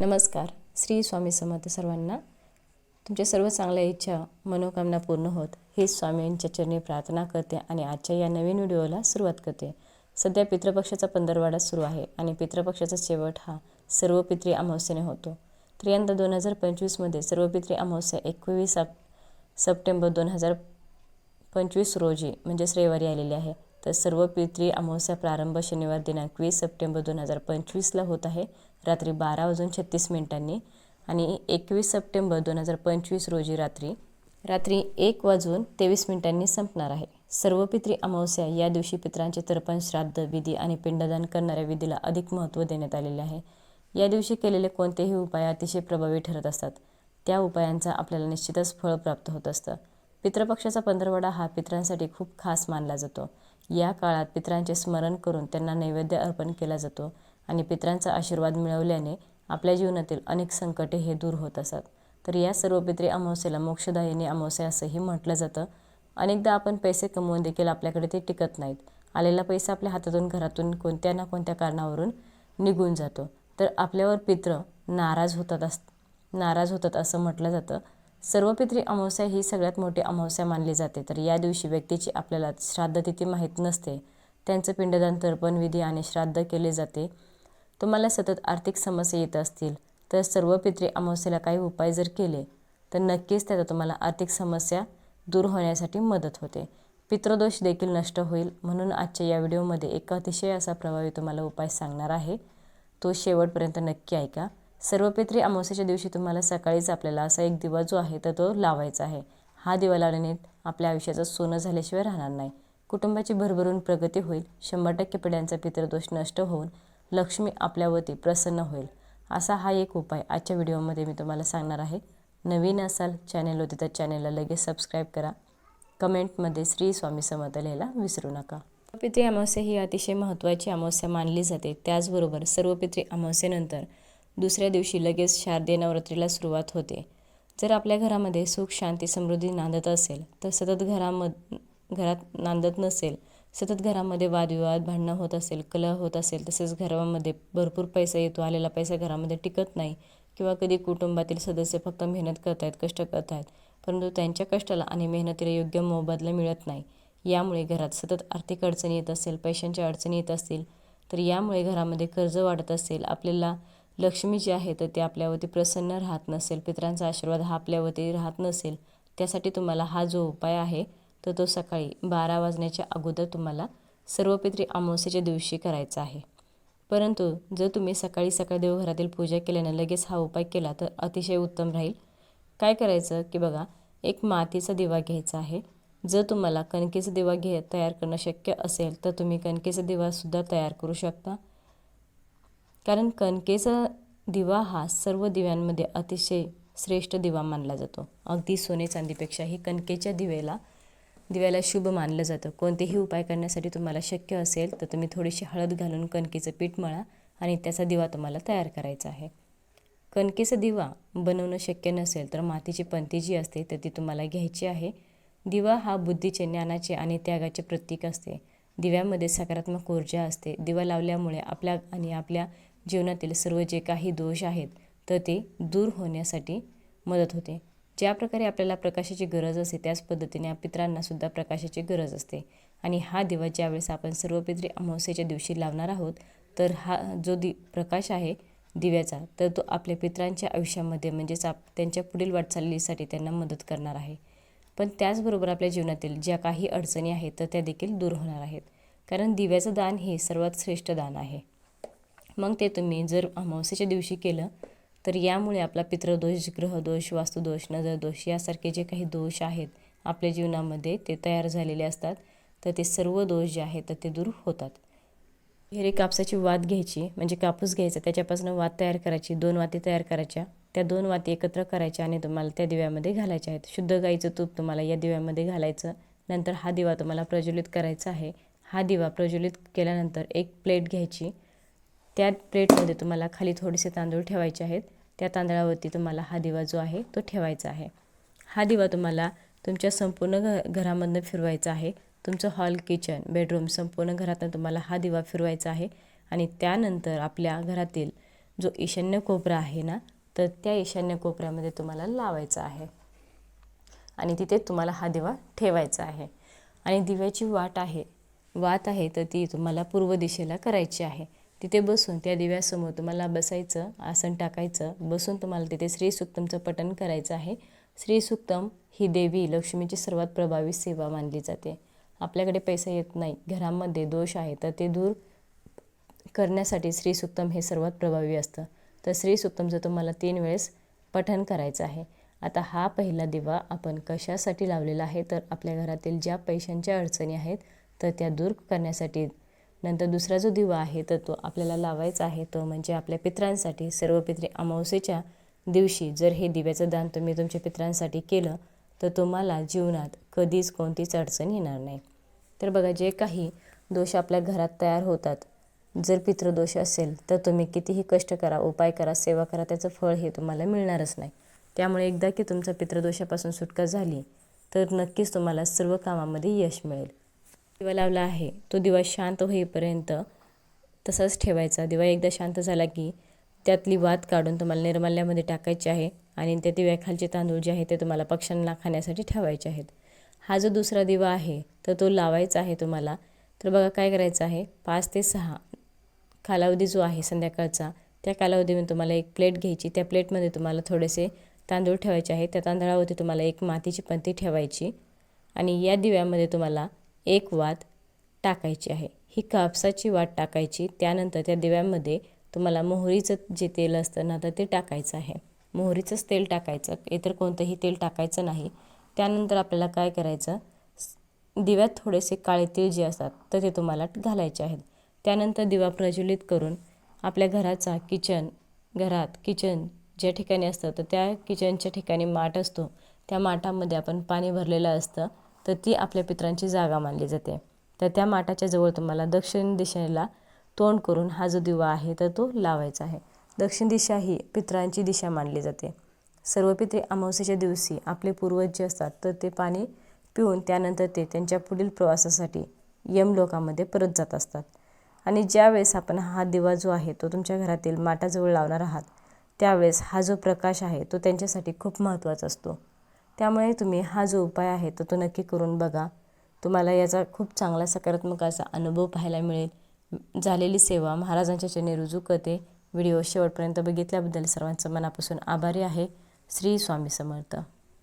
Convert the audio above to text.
नमस्कार. श्री स्वामी समर्थ सर्वांना तुमच्या सर्व चांगल्या इच्छा मनोकामना पूर्ण होत. हे स्वामींच्या चरणी प्रार्थना करते आणि आजच्या या नवीन व्हिडिओला सुरुवात करते. सध्या पितृपक्षाचा पंधरवाडा सुरू आहे आणि पितृपक्षाचा शेवट हा सर्व पित्री अमावस्येने होतो. तर यंदा दोन हजार पंचवीसमध्ये सर्व पित्री अमावस्या एकवीस सप सप्टेंबर दोन हजार पंचवीस रोजी म्हणजेच रविवारी आलेली आहे. तर सर्व पितृ अमावस्या प्रारंभ शनिवार दिनांक वीस सप्टेंबर दोन हजार पंचवीसला होत आहे. रात्री बारा वाजून छत्तीस मिनिटांनी आणि एकवीस सप्टेंबर दोन हजार पंचवीस रोजी रात्री रात्री एक वाजून तेवीस मिनिटांनी संपणार आहे. सर्व पितृ अमावस्या या दिवशी पितरांचे तर्पण श्राद्ध विधी आणि पिंडदान करणाऱ्या विधीला अधिक महत्त्व देण्यात आलेले आहे. या दिवशी केलेले कोणतेही उपाय अतिशय प्रभावी ठरत असतात. त्या उपायांचा आपल्याला निश्चितच फळ प्राप्त होत असतं. पितृपक्षाचा पंधरवडा हा पितरांसाठी खूप खास मानला जातो. या काळात पितरांचे स्मरण करून त्यांना नैवेद्य अर्पण केला जातो आणि पितरांचा आशीर्वाद मिळवल्याने आपल्या जीवनातील अनेक संकटे हे दूर होत असतात. तर या सर्व पित्री अमावस्येला मोक्षदायिनी अमावस्या असंही म्हटलं जातं. अनेकदा आपण पैसे कमवून देखील आपल्याकडे ते टिकत नाहीत. आलेला पैसा आपल्या हातातून घरातून कोणत्या ना कोणत्या कारणावरून निघून जातो. तर आपल्यावर पित्र नाराज होतात अस नाराज होतात असं म्हटलं जातं. सर्वपित्री अमावस्या ही सगळ्यात मोठी अमावस्या मानली जाते. तर या दिवशी व्यक्तीची आपल्याला श्राद्धतिथी माहीत नसते. त्यांचं पिंडदान तर्पण विधी आणि श्राद्ध केले जाते. तुम्हाला सतत आर्थिक समस्या येत असतील तर सर्व पित्री अमावस्येला काही उपाय जर केले तर नक्कीच त्याचा तुम्हाला आर्थिक समस्या दूर होण्यासाठी मदत होते. पितृदोष देखील नष्ट होईल म्हणून आजच्या या व्हिडिओमध्ये एक अतिशय असा प्रभावी तुम्हाला उपाय सांगणार आहे. तो शेवटपर्यंत नक्की ऐका. सर्व पित्री दिवशी तुम्हाला सकाळीच आपल्याला असा एक दिवा जो आहे तर तो लावायचा आहे. हा दिवा लावल्याने आपल्या आयुष्याचं सोनं झाल्याशिवाय राहणार नाही. कुटुंबाची भरभरून प्रगती होईल शंभर टक्के पिढ्यांचा पितृदोष नष्ट होऊन लक्ष्मी आपल्यावरती प्रसन्न होईल. असा हा एक उपाय आजच्या व्हिडिओमध्ये मी तुम्हाला सांगणार आहे. नवीन असाल चॅनेल होते तर चॅनेलला लगेच सबस्क्राईब करा. कमेंटमध्ये श्री स्वामी समर्थ लिहायला विसरू नका. पित्री अमावस्या ही अतिशय महत्त्वाची अमावस्या मानली जाते. त्याचबरोबर सर्व पित्री अमावस्येनंतर दुसऱ्या दिवशी लगेच शारदीय नवरात्रीला सुरुवात होते. जर आपल्या घरामध्ये सुख शांती समृद्धी नांदत असेल तर सतत घरामध घरात नांदत नसेल सतत घरामध्ये वादविवाद भांडणं होत असेल कलह होत असेल तसेच घरामध्ये भरपूर पैसा येतो आलेला पैसा घरामध्ये टिकत नाही किंवा कधी कुटुंबातील सदस्य फक्त मेहनत करत आहेत कष्ट करत आहेत परंतु त्यांच्या कष्टाला आणि मेहनतीला योग्य मोबदला मिळत नाही यामुळे घरात सतत आर्थिक अडचणी येत असेल पैशांच्या अडचणी येत असतील तर यामुळे घरामध्ये कर्ज वाढत असेल आपल्याला लक्ष्मी जी आहे तर ते आपल्यावरती प्रसन्न राहत नसेल. पितरांचा आशीर्वाद हा आपल्यावरती राहत नसेल. त्यासाठी तुम्हाला हा जो उपाय आहे तर तो सकाळी बारा वाजण्याच्या अगोदर तुम्हाला सर्व पित्री अमावस्येच्या दिवशी करायचा आहे. परंतु जर तुम्ही सकाळी सकाळी देवघरातील पूजा केल्यानं लगेच हा उपाय केला तर अतिशय उत्तम राहील. काय करायचं की बघा एक मातीचा दिवा घ्यायचा आहे. जर तुम्हाला कणकेचा दिवा घे तयार करणं शक्य असेल तर तुम्ही कणकेचा दिवासुद्धा तयार करू शकता. कारण कणकेचा दिवा हा सर्व दिव्यांमध्ये अतिशय श्रेष्ठ दिवा मानला जातो. अगदी सोने चांदीपेक्षाही कणकेच्या दिवेला दिव्याला शुभ मानलं जातं. कोणतेही उपाय करण्यासाठी तुम्हाला शक्य असेल तर तुम्ही थोडीशी हळद घालून कणकेचं पीठ मळा आणि त्याचा दिवा तुम्हाला तयार करायचा आहे. कणकेचा दिवा बनवणं शक्य नसेल तर मातीची पंती जी असते तर ती तुम्हाला घ्यायची आहे. दिवा हा बुद्धीचे ज्ञानाचे आणि त्यागाचे प्रतीक असते. दिव्यामध्ये सकारात्मक ऊर्जा असते. दिवा लावल्यामुळे आपल्या आणि आपल्या जीवनातील सर्व जे काही दोष आहेत तर ते दूर होण्यासाठी मदत होते. ज्या प्रकारे आपल्याला प्रकाशाची गरज असते त्याच पद्धतीने पित्रांनासुद्धा प्रकाशाची गरज असते. आणि हा दिवा ज्यावेळेस आपण सर्व पित्री अमावस्येच्या दिवशी लावणार आहोत तर हा जो दि प्रकाश आहे दिव्याचा तर तो आपल्या पित्रांच्या आयुष्यामध्ये म्हणजेच आप त्यांच्या पुढील वाटचालीसाठी त्यांना मदत करणार आहे. पण त्याचबरोबर आपल्या जीवनातील ज्या काही अडचणी आहेत तर त्या देखील दूर होणार आहेत. कारण दिव्याचं दान हे सर्वात श्रेष्ठ दान आहे. मग ते तुम्ही जर अमावस्येच्या दिवशी केलं तर यामुळे आपला पितृदोष ग्रहदोष वास्तुदोष नजरदोष यासारखे जे काही दोष आहेत आपल्या जीवनामध्ये ते तयार झालेले असतात. तर ते सर्व दोष जे आहेत तर ते दूर होतात. हिरे कापसाची वात घ्यायची म्हणजे कापूस घ्यायचा त्याच्यापासून वात तयार करायची दोन वाती तयार करायच्या. त्या दोन वाती एकत्र करायच्या आणि तुम्हाला त्या दिव्यामध्ये घालायच्या आहेत. शुद्ध गाईचं तूप तुम्हाला या दिव्यामध्ये घालायचं. नंतर हा दिवा तुम्हाला प्रज्वलित करायचा आहे. हा दिवा प्रज्वलित केल्यानंतर एक प्लेट घ्यायची. त्या प्लेटमध्ये तुम्हाला खाली थोडेसे तांदूळ ठेवायचे आहेत. त्या तांदळावरती तुम्हाला हा दिवा जो आहे तो ठेवायचा आहे. हा दिवा तुम्हाला तुमच्या संपूर्ण घ घरामधनं फिरवायचा आहे. तुमचं हॉल किचन बेडरूम संपूर्ण घरातनं तुम्हाला हा दिवा फिरवायचा आहे. आणि त्यानंतर आपल्या घरातील जो ईशान्य कोपरा आहे ना तर त्या ईशान्य कोपऱ्यामध्ये तुम्हाला लावायचा आहे. आणि तिथे तुम्हाला हा दिवा ठेवायचा आहे. आणि दिव्याची वाट आहे वात आहे तर ती तुम्हाला पूर्व दिशेला करायची आहे. तिथे बसून त्या दिव्यासमोर तुम्हाला बसायचं आसन टाकायचं बसून तुम्हाला तिथे श्री सुक्तमचं पठण करायचं आहे. श्री सुक्तम ही देवी लक्ष्मीची सर्वात प्रभावी सेवा मानली जाते. आपल्याकडे पैसा येत नाही घरामध्ये दोष आहे तर ते दूर करण्यासाठी श्री सुक्तम हे सर्वात प्रभावी असतं. तर श्री सुक्तमचं तुम्हाला तीन वेळेस पठण करायचं आहे. आता हा पहिला दिवा आपण कशासाठी लावलेला आहे? तर आपल्या घरातील ज्या पैशांच्या अडचणी आहेत तर त्या दूर करण्यासाठी नंतर दुसरा जो दिवा आहे तर तो आपल्याला लावायचा आहे. तो म्हणजे आपल्या पित्रांसाठी सर्व पित्री अमावस्येच्या दिवशी जर हे दिव्याचं दान तुम्ही तुमच्या पित्रांसाठी केलं तर तुम्हाला जीवनात कधीच कोणतीच अडचण येणार नाही. तर बघा जे काही दोष आपल्या घरात तयार होतात जर पितृदोष असेल तर तुम्ही कितीही कष्ट करा उपाय करा सेवा करा त्याचं फळ हे तुम्हाला मिळणारच नाही. त्यामुळे एकदा की तुमचा पितृदोषापासून सुटका झाली तर नक्कीच तुम्हाला सर्व कामामध्ये यश मिळेल. दिवा लावला आहे. तो दिवा शांत होईपर्यंत तसाच ठेवायचा. दिवा एकदा शांत झाला की त्यातली वात काढून तुम्हाला निर्माल्यामध्ये टाकायची आहे आणि त्या दिव्याखालचे तांदूळ जे आहे ते तुम्हाला पक्ष्यांना खाण्यासाठी ठेवायचे आहेत. हा जो दुसरा दिवा आहे तर तो लावायचा आहे तुम्हाला. तर बघा काय करायचं आहे. पाच ते सहा कालावधी जो आहे संध्याकाळचा त्या कालावधीमध्ये तुम्हाला एक प्लेट घ्यायची. त्या प्लेटमध्ये तुम्हाला थोडेसे तांदूळ ठेवायचे आहे त्या तांदळावरती तुम्हाला एक मातीची पंती ठेवायची. आणि या दिव्यामध्ये तुम्हाला एक वात टाकायची आहे. ही कापसाची वाट टाकायची. त्यानंतर त्या दिव्यामध्ये तुम्हाला मोहरीचं जे तेल असतं ना तर ते टाकायचं आहे. मोहरीचंच तेल टाकायचं. इतर कोणतंही तेल टाकायचं नाही. त्यानंतर आपल्याला काय करायचं? दिव्यात थोडेसे काळे तीळ जे असतात तर ते तुम्हाला घालायचे आहेत. त्यानंतर दिवा प्रज्वलित करून आपल्या घराचा किचन घरात किचन ज्या ठिकाणी असतं तर त्या किचनच्या ठिकाणी माठ असतो. त्या माठामध्ये आपण पाणी भरलेलं असतं. तर ती आपल्या पित्रांची जागा मानली जाते. तर त्या माठाच्या जवळ तुम्हाला दक्षिण दिशेला तोंड करून हा जो दिवा आहे तर तो लावायचा आहे. दक्षिण दिशा ही पित्रांची दिशा मानली जाते. सर्व पित्रे अमावस्येच्या दिवशी आपले पूर्वज जे असतात तर ते पाणी पिऊन त्यानंतर ते त्यांच्या पुढील प्रवासासाठी यमलोकामध्ये परत जात असतात. आणि ज्यावेळेस आपण हा दिवा जो आहे तो तुमच्या घरातील माटाजवळ लावणार आहात त्यावेळेस हा जो प्रकाश आहे तो त्यांच्यासाठी खूप महत्त्वाचा असतो. त्यामुळे तुम्ही हा जो उपाय आहे तो तो नक्की करून बघा. तुम्हाला याचा खूप चांगला सकारात्मक असा अनुभव पाहायला मिळेल. झालेली सेवा महाराजांच्या चरणी रुजू करते. व्हिडिओ शेवटपर्यंत बघितल्याबद्दल सर्वांचं मनापासून आभारी आहे. श्री स्वामी समर्थ.